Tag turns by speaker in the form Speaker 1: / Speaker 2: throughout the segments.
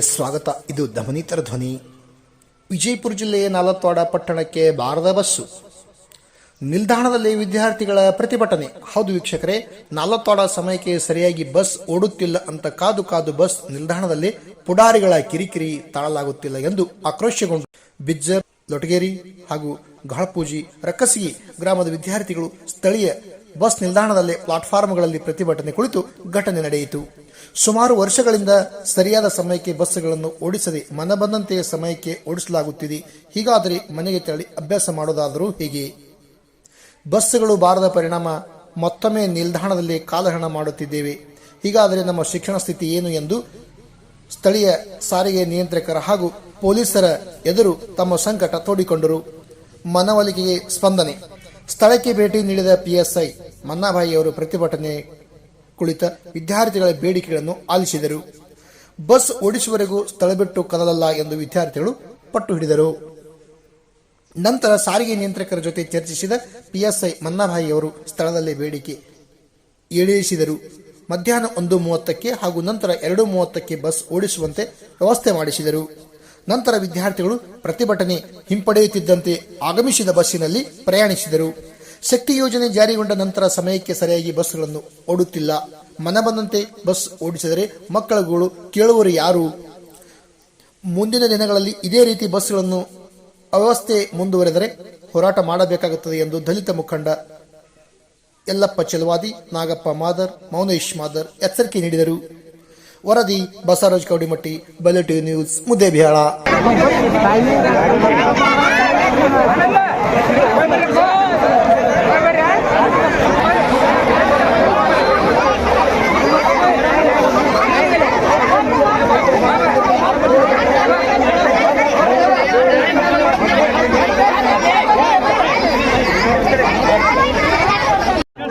Speaker 1: ಸ್ವಾಗತ. ಇದು ದಮನಿತರ ಧ್ವನಿ. ವಿಜಯಪುರ ಜಿಲ್ಲೆಯ ನಾಲತ್ವಾಡ ಪಟ್ಟಣಕ್ಕೆ ಬಾರದ ಬಸ್ಸು. ನಿಲ್ದಾಣದಲ್ಲಿ ವಿದ್ಯಾರ್ಥಿಗಳ ಪ್ರತಿಭಟನೆ. ಹೌದು ವೀಕ್ಷಕರೇ, ನಾಲತ್ವಾಡ ಸಮಯಕ್ಕೆ ಸರಿಯಾಗಿ ಬಸ್ ಓಡುತ್ತಿಲ್ಲ ಅಂತ ಕಾದು ಕಾದು ಬಸ್ ನಿಲ್ದಾಣದಲ್ಲಿ ಪುಡಾರಿಗಳ ಕಿರಿಕಿರಿ ತಾಳಲಾಗುತ್ತಿಲ್ಲ ಎಂದು ಆಕ್ರೋಶಗೊಂಡು ಬಿಜ್ಜರ್, ಲೊಟಗೇರಿ ಹಾಗೂ ಗಾಳಪೂಜಿ, ರಕ್ಕಸಿಗಿ ಗ್ರಾಮದ ವಿದ್ಯಾರ್ಥಿಗಳು ಸ್ಥಳೀಯ ಬಸ್ ನಿಲ್ದಾಣದಲ್ಲಿ ಪ್ಲಾಟ್ಫಾರ್ಮ್ಗಳಲ್ಲಿ ಪ್ರತಿಭಟನೆ ಕುಳಿತು ಘಟನೆ ನಡೆಯಿತು. ಸುಮಾರು ವರ್ಷಗಳಿಂದ ಸರಿಯಾದ ಸಮಯಕ್ಕೆ ಬಸ್ಗಳನ್ನು ಓಡಿಸದೆ ಮನ ಬಂದಂತೆಯ ಸಮಯಕ್ಕೆ ಓಡಿಸಲಾಗುತ್ತಿದೆ. ಹೀಗಾದರೆ ಮನೆಗೆ ತೆರಳಿ ಅಭ್ಯಾಸ ಮಾಡೋದಾದರೂ ಹೀಗೆ? ಬಸ್ಸುಗಳು ಬಾರದ ಪರಿಣಾಮ ಮತ್ತೊಮ್ಮೆ ನಿಲ್ದಾಣದಲ್ಲಿ ಕಾಲಹರಣ ಮಾಡುತ್ತಿದ್ದೇವೆ. ಹೀಗಾದರೆ ನಮ್ಮ ಶಿಕ್ಷಣ ಸ್ಥಿತಿ ಏನು ಎಂದು ಸ್ಥಳೀಯ ಸಾರಿಗೆ ನಿಯಂತ್ರಕರ ಹಾಗೂ ಪೊಲೀಸರ ಎದುರು ತಮ್ಮ ಸಂಕಟ ತೋಡಿಕೊಂಡರು. ಮನವೊಲಿಕೆಗೆ ಸ್ಪಂದನೆ. ಸ್ಥಳಕ್ಕೆ ಭೇಟಿ ನೀಡಿದ ಪಿಎಸ್ಐ ಮನ್ನಾಭಾಯಿ ಅವರು ಪ್ರತಿಭಟನೆ ಕುಳಿತ ವಿದ್ಯಾರ್ಥಿಗಳ ಬೇಡಿಕೆಗಳನ್ನು ಆಲಿಸಿದರು. ಬಸ್ ಓಡಿಸುವವರೆಗೂ ಸ್ಥಳ ಬಿಟ್ಟು ಕದಲಲ್ಲ ಎಂದು ವಿದ್ಯಾರ್ಥಿಗಳು ಪಟ್ಟು ಹಿಡಿದರು. ನಂತರ ಸಾರಿಗೆ ನಿಯಂತ್ರಕರ ಜೊತೆ ಚರ್ಚಿಸಿದ ಪಿಎಸ್ಐ ಮನ್ನಾಭಾಯಿ ಅವರು ಸ್ಥಳದಲ್ಲೇ ಬೇಡಿಕೆ ಈಡೇರಿಸಿದರು. ಮಧ್ಯಾಹ್ನ ಒಂದು ಮೂವತ್ತಕ್ಕೆ ಹಾಗೂ ನಂತರ ಎರಡು ಮೂವತ್ತಕ್ಕೆ ಬಸ್ ಓಡಿಸುವಂತೆ ವ್ಯವಸ್ಥೆ ಮಾಡಿಸಿದರು. ನಂತರ ವಿದ್ಯಾರ್ಥಿಗಳು ಪ್ರತಿಭಟನೆ ಹಿಂಪಡೆಯುತ್ತಿದ್ದಂತೆ ಆಗಮಿಸಿದ ಬಸ್ಸಿನಲ್ಲಿ ಪ್ರಯಾಣಿಸಿದರು. ಶಕ್ತಿ ಯೋಜನೆ ಜಾರಿಗೊಂಡ ನಂತರ ಸಮಯಕ್ಕೆ ಸರಿಯಾಗಿ ಬಸ್ಗಳನ್ನು ಓಡುತ್ತಿಲ್ಲ. ಮನ ಬಂದಂತೆ ಬಸ್ ಓಡಿಸಿದರೆ ಮಕ್ಕಳುಗಳು ಕೇಳುವರು ಯಾರು? ಮುಂದಿನ ದಿನಗಳಲ್ಲಿ ಇದೇ ರೀತಿ ಬಸ್ಗಳನ್ನು ಅವ್ಯವಸ್ಥೆ ಮುಂದುವರೆದರೆ ಹೋರಾಟ ಮಾಡಬೇಕಾಗುತ್ತದೆ ಎಂದು ದಲಿತ ಮುಖಂಡ ಯಲ್ಲಪ್ಪ ಚೆಲುವಾದಿ, ನಾಗಪ್ಪ ಮಾದರ್, ಮೌನೇಶ್ ಮಾದರ್ ಎಚ್ಚರಿಕೆ ನೀಡಿದರು. ವರದಿ ಬಸವರಾಜ್ ಕೌಡಿಮಟ್ಟಿ ಬಲೆಟಿ ನ್ಯೂಸ್ ಮುದ್ದೇಬಿಹಾಳ.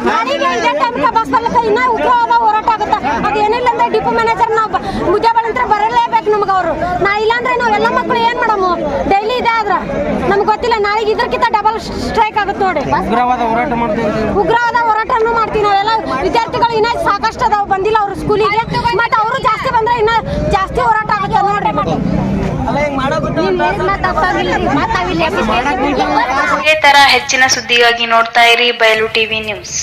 Speaker 2: ನಾಳೆಗೆ ಇದೇ ಟೈಮ್ಗೆ ಬಸ್ ಬರ್ಲತ್ತ ಇನ್ನ ಉಗ್ರವಾದ ಹೋರಾಟ ಆಗುತ್ತ ಅದು ಏನಿಲ್ಲ ಅಂದ್ರೆ ಡಿಪೋ ಮ್ಯಾನೇಜರ್ ನಾವು ಮುದ್ದೆ ಅಂತ ಬರಲೇಬೇಕು ನಮ್ಗೆ ಅವರು ನಾ ಇಲ್ಲಾಂದ್ರೆ ನಾವು ಎಲ್ಲ ಮಕ್ಕಳು ಏನ್ ಮಾಡಮು? ಡೈಲಿ ಇದೆ ಆದ್ರ. ನಮ್ಗೆ ಗೊತ್ತಿಲ್ಲ ನಾಳೆಗೆ ಇದಕ್ಕಿಂತ ಡಬಲ್ ಸ್ಟ್ರೈಕ್ ಆಗುತ್ತೆ ನೋಡಿ.
Speaker 3: ಉಗ್ರವಾದ ಹೋರಾಟ ಮಾಡ್ತೀವಿ
Speaker 2: ಉಗ್ರವಾದ ಹೋರಾಟನೂ ಮಾಡ್ತೀವಿ ನಾವೆಲ್ಲ. ವಿದ್ಯಾರ್ಥಿಗಳು ಇನ್ನ ಸಾಕಷ್ಟು ಅದಾವ ಬಂದಿಲ್ಲ ಅವ್ರ ಸ್ಕೂಲಿಗೆ. ಮತ್ತೆ ಅವರು ಜಾಸ್ತಿ ಬಂದ್ರೆ ಇನ್ನ ಜಾಸ್ತಿ ಹೋರಾಟ ಆಗುತ್ತೆ ನೋಡ್ರಿ ಮತ್ತೆ
Speaker 4: ಇದೇ ತರ ಹೆಚ್ಚಿನ ಸುದ್ದಿಗಾಗಿ ನೋಡ್ತಾ ಇರಿ ಬಯಲು ಟಿವಿ ನ್ಯೂಸ್.